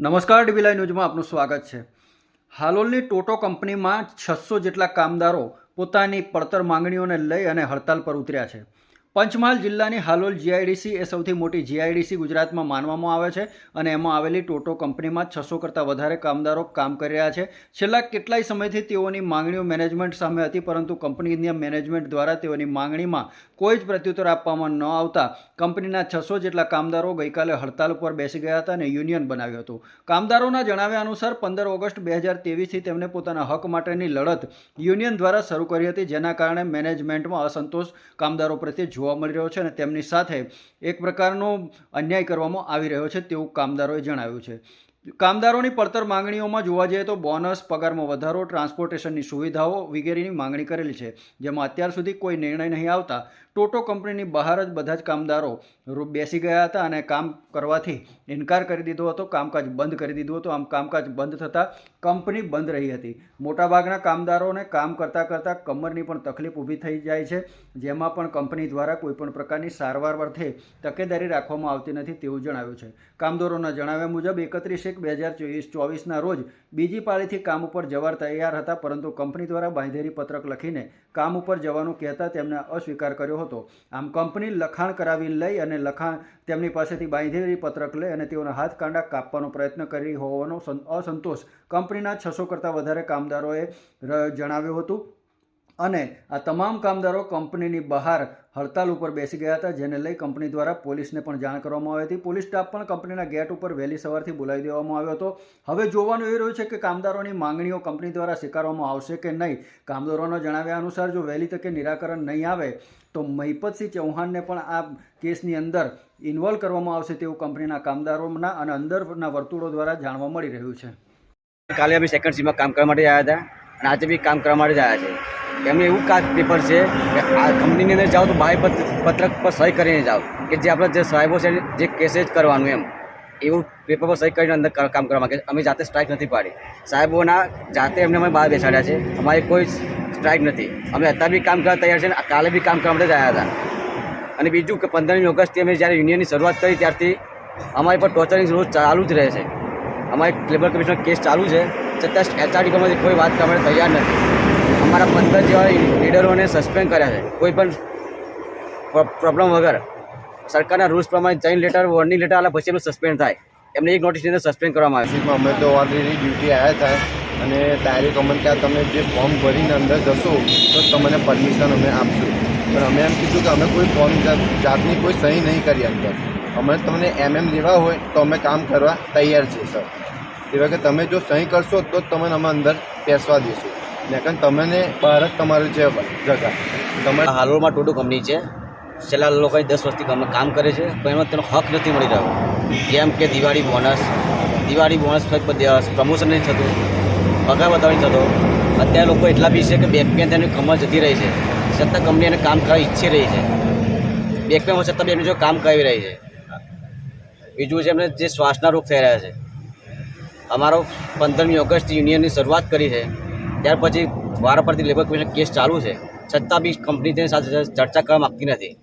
નમસ્કાર ડીબીલાઈ ન્યૂઝમાં આપનું સ્વાગત છે. હાલોલની ટોટો કંપનીમાં છસો જેટલા કામદારો પોતાની પડતર માંગણીઓને લઈ અને હડતાલ પર ઉતર્યા છે. પંચમહાલ જિલ્લાની હાલોલ જીઆઈડીસી એ સૌથી મોટી જીઆઈડીસી ગુજરાતમાં માનવામાં આવે છે અને એમાં આવેલી ટોટો કંપનીમાં છસો કરતાં વધારે કામદારો કામ કરી રહ્યા છે. છેલ્લા કેટલાય સમયથી તેઓની માંગણીઓ મેનેજમેન્ટ સામે હતી, પરંતુ કંપનીના મેનેજમેન્ટ દ્વારા તેઓની માંગણીમાં કોઈ જ પ્રત્યુત્તર આપવામાં ન આવતા કંપનીના છસો જેટલા કામદારો ગઈકાલે હડતાલ ઉપર બેસી ગયા હતા અને યુનિયન બનાવ્યું હતું. કામદારોના જણાવ્યા અનુસાર, પંદર ઓગસ્ટ બે હજાર તેવીસથી તેમને પોતાના હક માટેની લડત યુનિયન દ્વારા શરૂ કરી હતી, જેના કારણે મેનેજમેન્ટમાં અસંતોષ કામદારો પ્રત્યે જોવા મળી રહ્યો છે અને તેમની સાથે એક પ્રકારનો અન્યાય કરવામાં આવી રહ્યો છે તેવું કામદારોએ જણાવ્યું છે. કામદારોની પડતર માંગણીઓમાં જોવા જઈએ તો બોનસ, પગારમાં વધારો, ટ્રાન્સપોર્ટેશનની સુવિધાઓ વગેરેની માંગણી કરેલી છે. જેમાં અત્યાર સુધી કોઈ નિર્ણય નહીં આવતા ટોટો કંપનીની બહાર જ બધા જ કામદારો બેસી ગયા હતા અને કામ કરવાથી ઇનકાર કરી દીધો હતો, કામકાજ બંધ કરી દીધું હતું. આમ કામકાજ બંધ થતાં કંપની બંધ રહી હતી. મોટાભાગના કામદારોને કામ કરતાં કરતાં કમરની પણ તકલીફ ઊભી થઈ જાય છે, જેમાં પણ કંપની દ્વારા કોઈપણ પ્રકારની સારવાર અર્થે તકેદારી રાખવામાં આવતી નથી તેવું જણાવ્યું છે. કામદારોના જણાવ્યા મુજબ એકત્રીસ એક બે હજાર ચોવીસ ચોવીસના રોજ બીજી પાળીથી કામ ઉપર જવા તૈયાર હતા, પરંતુ કંપની દ્વારા બાંધેરી પત્રક લખીને કામ ઉપર જવાનું કહેતા તેમને અસ્વીકાર કર્યો હતો. આમ કંપની લખાણ કરાવી લઈ અને લખાણ તેમની પાસેથી બાંધેરી પત્રક લઈ અને તેઓના હાથ કાંડા કાપવાનો પ્રયત્ન કરી હોવાનો અસંતોષ કંપનીના છસો કરતાં વધારે કામદારોએ જણાવ્યું હતું. અને આ તમામ કામદારો કંપનીની બહાર હડતાલ ઉપર બેસી ગયા હતા, જેને લઈ કંપની દ્વારા પોલીસને પણ જાણ કરવામાં આવી હતી. પોલીસ સ્ટાફ પણ કંપનીના ગેટ ઉપર વહેલી સવારથી બોલાવી દેવામાં આવ્યો હતો. હવે જોવાનું એ રહ્યું છે કે કામદારોની માંગણીઓ કંપની દ્વારા સ્વીકારવામાં આવશે કે નહીં? કામદારોના જણાવ્યા અનુસાર, જો વહેલી તકે નિરાકરણ નહીં આવે, તો મહિપતસિંહ ચૌહાણને પણ આ કેસની અંદર ઇન્વોલ્વ કરવામાં આવશે તેવું કંપનીના કામદારોના અને અંદરના વર્તુળો દ્વારા જાણવા મળી રહ્યું છે. કાલે અમે સેકન્ડ સીમાં કામ કરવા માટે આવ્યા હતા અને આજે બી કામ કરવા માટે જ આવ્યા છે. એમને એવું કાચ પેપર છે કે આ કંપનીની અંદર જાઓ તો ભાઈ પત્ર પત્રક પર સહી કરીને જાઓ. કે જે આપણે જે સાહેબો છે જે કેસે જ કરવાનું એમ. એવું પેપર પર સહી કરીને અંદર કામ કરવા માગે અમે જાતે સ્ટ્રાઇક નથી પાડી. સાહેબોના જાતે એમને અમે બહાર બેસાડ્યા છે. અમારી કોઈ સ્ટ્રાઇક નથી. અમે અત્યારે બી કામ કરવા તૈયાર છે અને કાલે બી કામ કરવા માટે જ હતા. અને બીજું કે પંદરમી ઓગસ્ટથી અમે જ્યારે યુનિયનની શરૂઆત કરી ત્યારથી અમારી પર ટોર્ચરિંગ રોજ ચાલુ જ રહે છે. અમારી લેબર કમિશનર કેસ ચાલુ છે. છતાં એચઆરડી કોઈ વાત કરવા માટે તૈયાર નથી. અમારા પંદર જેવા લીડરોને સસ્પેન્ડ કર્યા છે. કોઈ પણ પ્રોબ્લેમ વગર. સરકારના રૂલ્સ પ્રમાણે જૈન લેટર વોર્નિંગ લેટર આલા પછી એમનું સસ્પેન્ડ થાય. એમને એક નોટિસની અંદર સસ્પેન્ડ કરવામાં આવે અમે તો ઓલરેડી ડ્યુટી આવ્યા હતા અને ડાયરેક્ટ અમને ત્યાં તમે જે ફોર્મ ભરીને અંદર જશો, તો તમને પરમિશન અમે આપશું. પણ અમે એમ કીધું કે અમે કોઈ ફોર્મ જાતની કોઈ સહી નહીં કરી અંદર અમે તમને એમ એમ લેવા હોય તો અમે કામ કરવા તૈયાર છીએ સર એવા કે તમે જો સહી કરશો તો જ તમને અમે અંદર બેસવા દઈશું ને તમને બહાર જ તમારું છે જગા. તમે હાલોલમાં ટોટો કંપની છે. છેલ્લા લોકોએ દસ વર્ષથી કામ કરે છે, પણ એમાં તેનો હક નથી મળી રહ્યો. જેમ કે Diwali bonus Diwali bonus promotion નથી થતું, પગાર વધારો નથી થતો. અત્યારે લોકો એટલા બી છે કે બેક પેન તેની કમર જતી રહી છે. છતાં કંપની એને કામ કરવા ઈચ્છી રહી છે. બેક પેન છતાં બી એમનું જો કામ કરી રહી છે. બીજું છે એમને જે શ્વાસના રોગ થઈ રહ્યા છે. અમારો પંદરમી ઓગસ્ટથી યુનિયનની શરૂઆત કરી છે. ત્યાર પછી વારાફરતી લેબર કમિશન કેસ ચાલુ છે. છતાં બી કંપની તેની સાથે ચર્ચા કરવા માગતી નથી.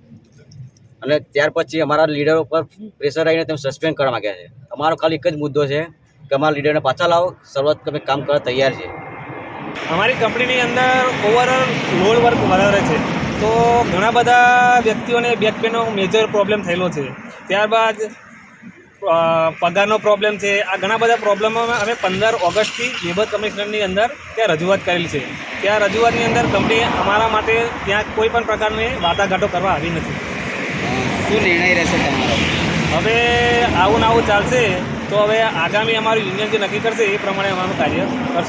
અને ત્યાર પછી અમારા લીડર ઉપર પ્રેશર આવીને તેમ સસ્પેન્ડ કરવા માગ્યા છે. અમારો ખાલી એક જ મુદ્દો છે કે અમારા લીડરને પાછા લાવો, શરૂઆત અમે કામ કરવા તૈયાર છે. અમારી કંપનીની અંદર ઓવરઓલ લોડ વર્ક વધારે છે. તો ઘણા બધા વ્યક્તિઓને બેક પેનનો મેજર પ્રોબ્લેમ થયેલો છે. ત્યારબાદ પગારનો પ્રોબ્લેમ છે. આ ઘણા બધા પ્રોબ્લેમોમાં અમે પંદર ઓગસ્ટથી લેબર કમિશનરની અંદર ત્યાં રજૂઆત કરેલી છે. ત્યાં રજૂઆતની અંદર કંપની અમારા માટે ત્યાં કોઈ પણ પ્રકારની વાટાઘાટો કરવા આવી નથી. શું નિર્ણય રહેશે તમારો? હવે આવું ને આવું ચાલશે તો હવે આગામી અમારું યુનિયન જે નક્કી કરશે એ પ્રમાણે અમારું કાર્ય કરશું.